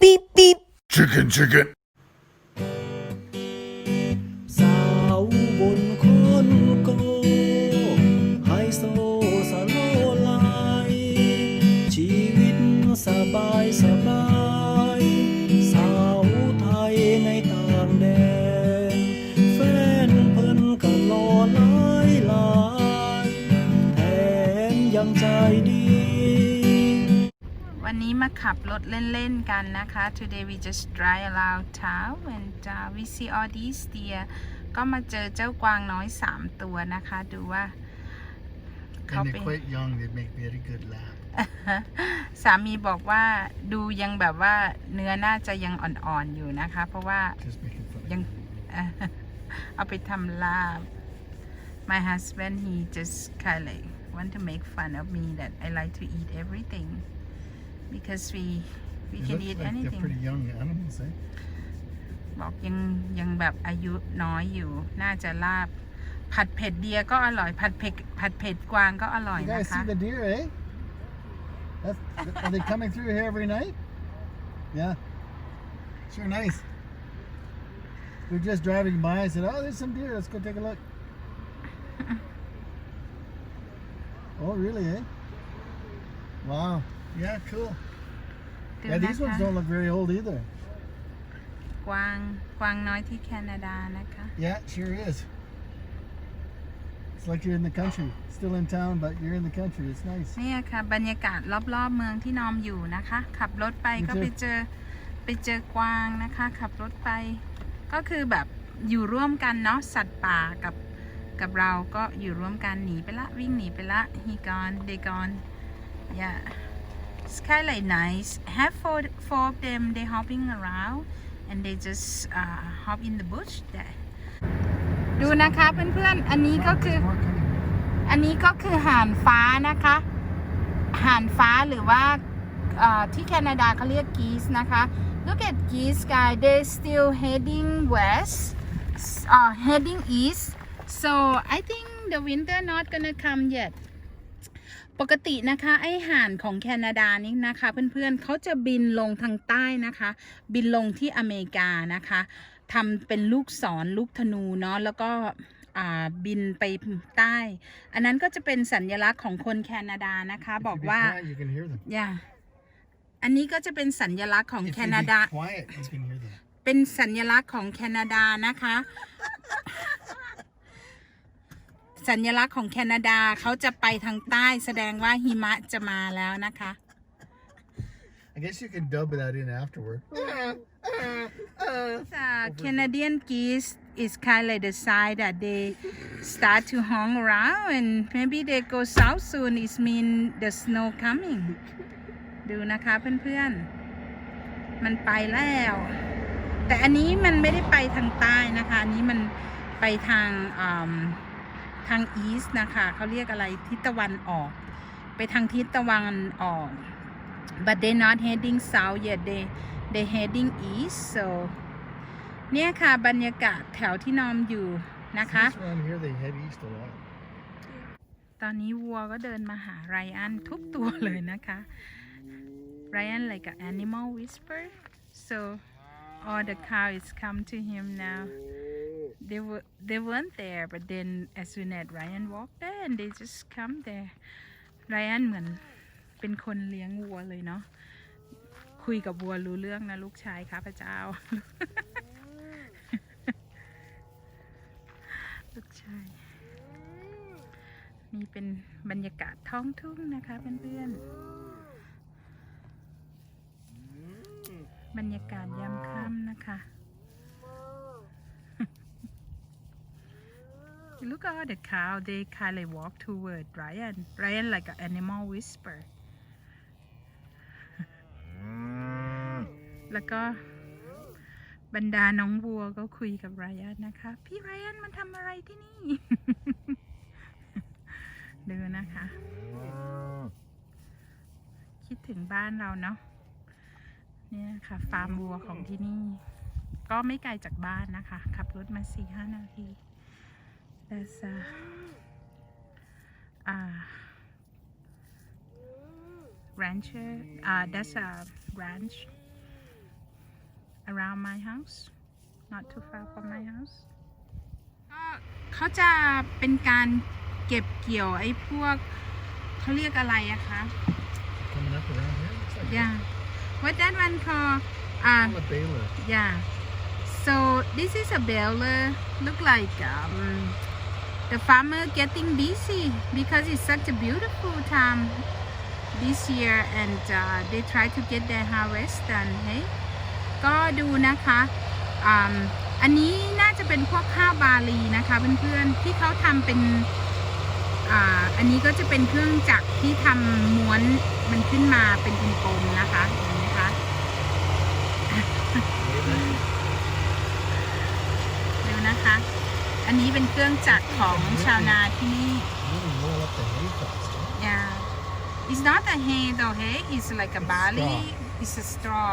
beep beep. Chicken, chicken. ขับรถเล่นๆกันนะคะ Today we just drive around town and uh, we see all these deer ก็มาเจอเจ้ากวางน้อย 3 ตัวนะคะ ดูว่า เขา And เป็ they're น quite young, they make very good lamb. สามีบอกว่าดูยังแบบว่าเนื้อน่าจะยังอ่อนๆอยู่นะคะ เพราะว่า Just making fun of ยังเอ่อเอาไปทำลาบ My husband he just kind of like want to make fun of me that I like to eat everything because we we They can look eat like anything They're pretty young animals, eh? บอกยังยังแบบอายุน้อยอยู่ น่าจะลาบ ผัดเผ็ดเดียก็อร่อย ผัดเผ็ดผัดเผ็ดกวางก็อร่อย You นะ guys คะ see the deer, eh? That's, are they coming through here every night? Yeah. Sure nice. We were just driving by. I said, "Oh, there's some deer. Let's go take a look." oh, really, eh? Wow. Yeah, cool. ดู Yeah, นะ these ones คะ don't look very old either. กวางกวางน้อยที่แคนาดานะคะ Yeah, it sure is. It's like you're in the country. Still in town, but you're in the country. It's nice. เนี่ยค่ะบรรยากาศรอบๆเมืองที่นอมอยู่นะคะ ขับรถไป Me ก็ too. ไปเจอไปเจอกวางนะคะ ขับรถไป ก็คือแบบอยู่ร่วมกันเนาะสัตว์ป่ากับกับเราก็อยู่ร่วมกันหนีไปละวิ่งหนีไปละ he gone they gone yeah it's kind of like nice have four four of them they hopping around and they just uh, hop in the bush there ดูนะคะเพื่อนๆ อันนี้ก็คือ More coming. อันนี้ก็คือห่านฟ้านะคะ ห่านฟ้าหรือว่าเอ่อที่แคนาดาเขาเรียกกีสนะคะ Look at geese guy they still heading west uh, heading east so I think the winter not gonna come yet ปกตินะคะไอห่านของแคนาดานี่นะคะ เพื่อนๆเขาจะบินลงทางใต้นะคะ บินลงที่อเมริกานะคะทำเป็นลูกศรลูกธนูเนาะแล้วก็อ่าบินไปใต้ อันนั้นก็จะเป็นสัญลักษณ์ของคนแคนาดานะคะ If บอก you be ว่า quiet, you can hear them. อย่าอันนี้ก็จะเป็นสัญลักษณ์ของ If แค you be นาดา quiet, you can hear them. เป็นสัญลักษณ์ของแคนาดานะคะ สัญลักษณ์ของแคนาดาเขาจะไปทางใต้แสดงว่าหิมะจะมาแล้วนะคะ I guess you can dub that in afterward. uh, Canadian geese is kind of like the side that they start to hang around and maybe they go south soon it mean the snow coming ดูนะคะเพื่อนๆ มันไปแล้ว แต่อันนี้มันไม่ได้ไปทางใต้นะคะ อันนี้มันไปทางอืม ทาง east นะคะเขาเรียกอะไรทิศตะวันออก ไปทางทิศตะวันออก but they not heading south yet they they heading east so เนี่ยค่ะบรรยากาศแถวที่นอมอยู่นะคะ Just around here, they head east a lot. ตอนนี้วัวก็เดินมาหาไรอันทุกตัวเลยนะคะไรอัน like an animal whisper so all the cows come to him now they were they weren't there but then as soon as Ryan walked there and they just come there Ryan เหมือนเป็นคนเลี้ยงวัวเลยเนาะคุยกับวัวรู้เรื่องนะลูกชายค่ะพระเจ้า ลูกชายนี่เป็นบรรยากาศท้องทุ่งนะคะเพื่อนๆบรรยากาศยามค่ำนะคะ Look at all the cow they kind of walk toward Ryan Ryan like an animal whisper แล้วก็บรรดาน้องวัวก็คุยกับไรอันนะคะ พี่ไรอันมันทำอะไรที่นี่ ดูนะคะ คิดถึงบ้านเราเนาะเนี่ยค่ะ ฟาร์มวัวของที่นี่ ก็ไม่ไกลจากบ้านนะคะ ขับรถมาสี่ห้านาที That's a uh, rancher uh, that's a ranch around my house not too far from my house ก็เขาจะเป็นการเก็บเกี่ยวไอ้พวกเขาเรียกอะไรอะคะ Coming up around here. Looks like yeah what that one call uh a baler. yeah so this is a baler look like um the farmer getting busy because it's such a beautiful time this year and uh, they try to get their harvest done hey ก็ดูนะคะอ่าอันนี้น่าจะเป็นพวกข้าวบาลีนะคะเพื่อนๆที่เขาทำเป็นอ่าอันนี้ก็จะเป็นเครื่องจักรที่ทำม้วนมันขึ้นมาเป็นกลมๆนะคะเห็นไหมคะดูนะคะ อันนี้เป็นเครื่องจักรของชาวนาที่นี่ yeah it's not a hay though hay it's like a barley it's a straw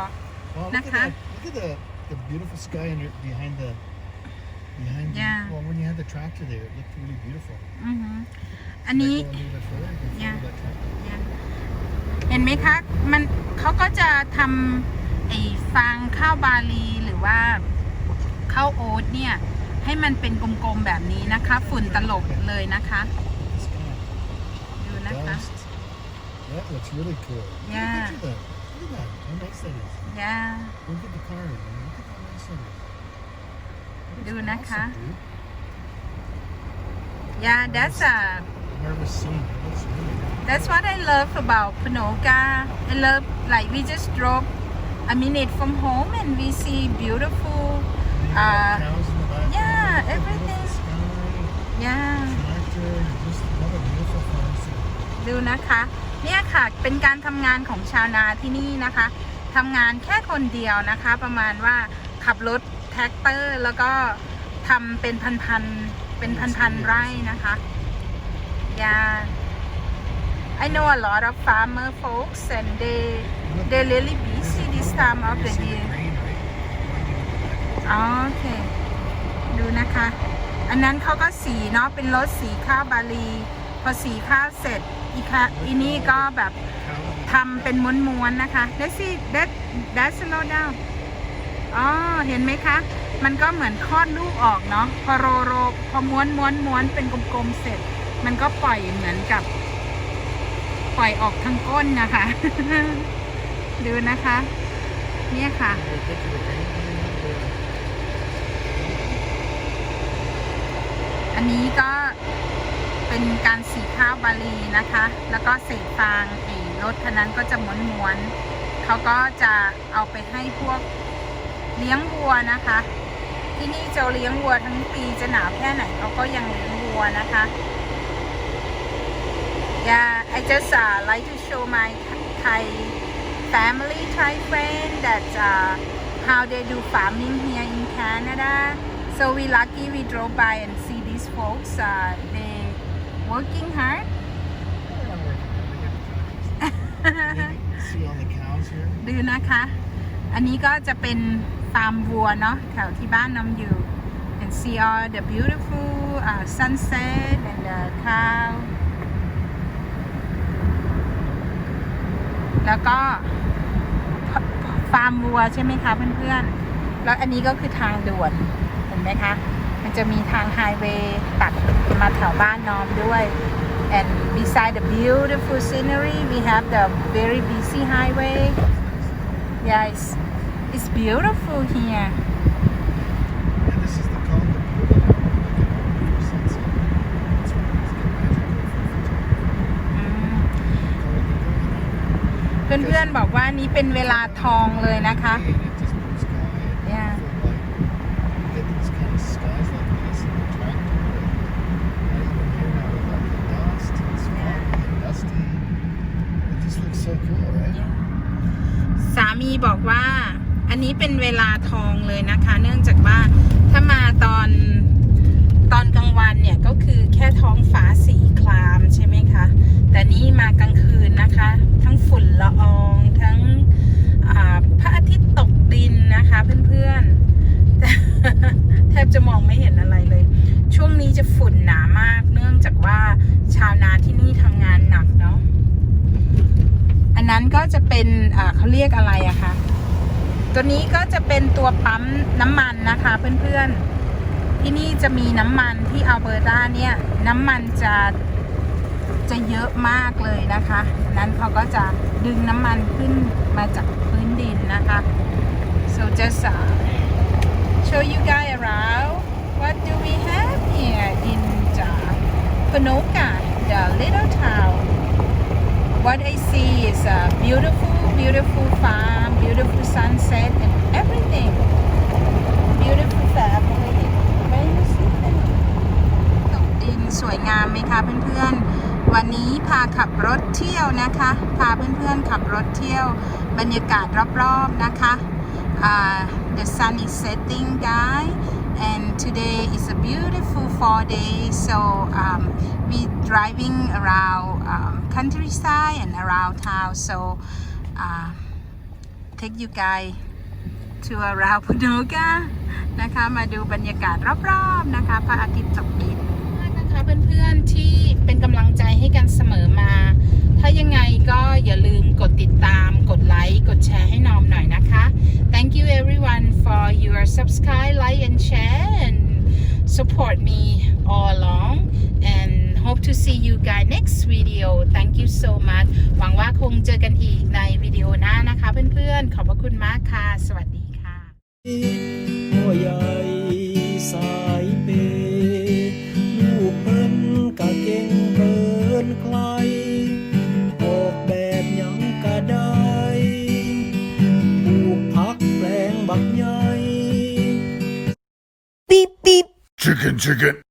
Well, look at that. Look at the, the beautiful sky under behind the behind Yeah. the well when you had the tractor there it looked really beautiful. อือหืออันนี้ Should I go a little bit further? You can Yeah. follow that tractor. เห็นไหมคะ มันเขาก็จะทำไอ้ฟางข้าวบาลีหรือว่าข้าวโอ๊ตเนี่ย ให้มันเป็นกลมๆแบบนี้นะคะ ฝุ่นตลบเลยนะคะ The sky. ดูนะคะ Dust. That looks really cool. Yeah. Look at that. Look at that. How nice that is. yeah Look at the carving. man. Look at how nice that is. That is ดูนะคะ awesome, dude. yeah that's a Harvest scene. That looks really nice. That's what I love about Panoka. I love like we just drove a minute from home and we see beautiful. And you got Uh, cows in the background. Everything. Yeah. ดูนะคะ เนี่ยค่ะ เป็นการทำงานของชาวนาที่นี่นะคะทำงานแค่คนเดียวนะคะ ประมาณว่าขับรถแท็กเตอร์ แล้วก็ทำเป็นพันๆ เป็นพันๆไร่นะคะ Yeah. I know a lot of farmer folks and they they're really busy this time of the year. Okay. ดูนะคะ อันนั้นเขาก็สีเนาะเป็นรถสีข้าวบาลี พอสีข้าวเสร็จอีกค่ะอีนี่ก็แบบทำเป็นม้วนๆนะคะ Let's see that that slow down อ๋อเห็นไหมคะ มันก็เหมือนคลอดลูกออกเนาะพอโรโรพอม้วนม้วนม้วนเป็นกลมๆเสร็จ มันก็ปล่อยเหมือนกับ ปล่อยออกทางก้นนะคะ ดูนะคะ เนี่ยค่ะ They take you to green, green, green. อันนี้ก็เป็นการสีข้าวบาลีนะคะ แล้วก็เศษฟางไอ้รถคันนั้นก็จะม้วนๆเขาก็จะเอาไปให้พวกเลี้ยงวัวนะคะ ที่นี่จะเลี้ยงวัวทั้งปีจะหนาวแค่ไหนเขาก็ยังเลี้ยงวัวนะคะ Yeah I just uh, like to show my Thai family Thai friend that uh, how they do farming here in Canada so we lucky we drove by and see. Folks uh, they working hard They're not working hard. They got the tractors. See all the cows here? ดูนะคะ อันนี้ก็จะเป็นฟาร์มวัวเนาะแถวที่บ้านน้องอยู่ and see all the beautiful uh, sunset and the cow แล้วก็ฟฟาร์มวัวใช่ไหมคะเพื่อนๆ แล้วอันนี้ก็คือทางด่วน เห็นไหมคะ มันจะมีทางไฮเวย์ตัดมาแถวบ้านน้อมด้วย and beside the beautiful scenery we have the very busy highway yeah it's, it's beautiful here And this is the called the beauty now. Look at all the beautiful sunset. It's really it's magical. เพื่อนๆบอกว่านี้เป็นเวลาทองเลยนะคะ And it just blue sky and Yeah. beautiful light. You get these kind of skies like this in the tractor. And not even here now with all the dust and smog and dusty. It just looks so cool, right? สามีบอกว่าอันนี้ เวลาทองเลยนะคะ เนื่องจากว่าถ้ามาตอนตอนกลางวันเนี่ยก็คือแค่ท้องฟ้าสีครามใช่ไหมคะ แต่นี่มากลางคืนนะคะ ทั้งฝุ่นละอองทั้งพระอาทิตย์ตกดินนะคะเพื่อนๆแทบจะมองไม่เห็นอะไรเลย ช่วงนี้จะฝุ่นหนามาก เนื่องจากว่าชาวนาที่นี่ทำงานหนักเนาะอันนั้นก็จะเป็นเขาเรียกอะไรอะคะ ตัวนี้ก็จะเป็นตัวปั๊มน้ำมันนะคะเพื่อนๆ ที่นี่จะมีน้ำมันที่อัลเบอร์ตาเนี่ยน้ำมันจะจะเยอะมากเลยนะคะนั้นเขาก็จะดึงน้ำมันขึ้นมาจากพื้นดินนะคะ so just uh, show you guys around what do we have here in the Ponoka the little town what I see is a beautiful beautiful farm beautiful sunset and everything beautiful family Where you see them? ตกดินสวยงามไหมคะเพื่อนๆ วันนี้พาขับรถเที่ยวนะคะ พาเพื่อนๆขับรถเที่ยว บรรยากาศรอบๆนะคะ uh, the sun is setting guys and today is a beautiful fall day so um, we driving around um, countryside and around town so uh, take you guys to around Punoka นะคะมาดูบรรยากาศรอบๆนะคะพระอาทิตย์ตกดินนะคะเพื่อนๆที่เป็นกำลังใจให้กันเสมอมา ถ้ายังไงก็อย่าลืมกดติดตาม กดไลค์ กดแชร์ให้น้อมหน่อยนะคะ Thank you everyone for your subscribe like and share and support me all along and hope to see you guys next video thank you so much หวังว่าคงเจอกันอีกในวิดีโอหน้านะคะเพื่อนๆ ขอบพระคุณมากค่ะ สวัสดีค่ะพ่อใหญ่สายเปย์ลูกเพิ่นกะเก่งเกินใครออกแบบหยังกะได้ปลูกผักแปลงบักใหญ่ Chicken, chicken.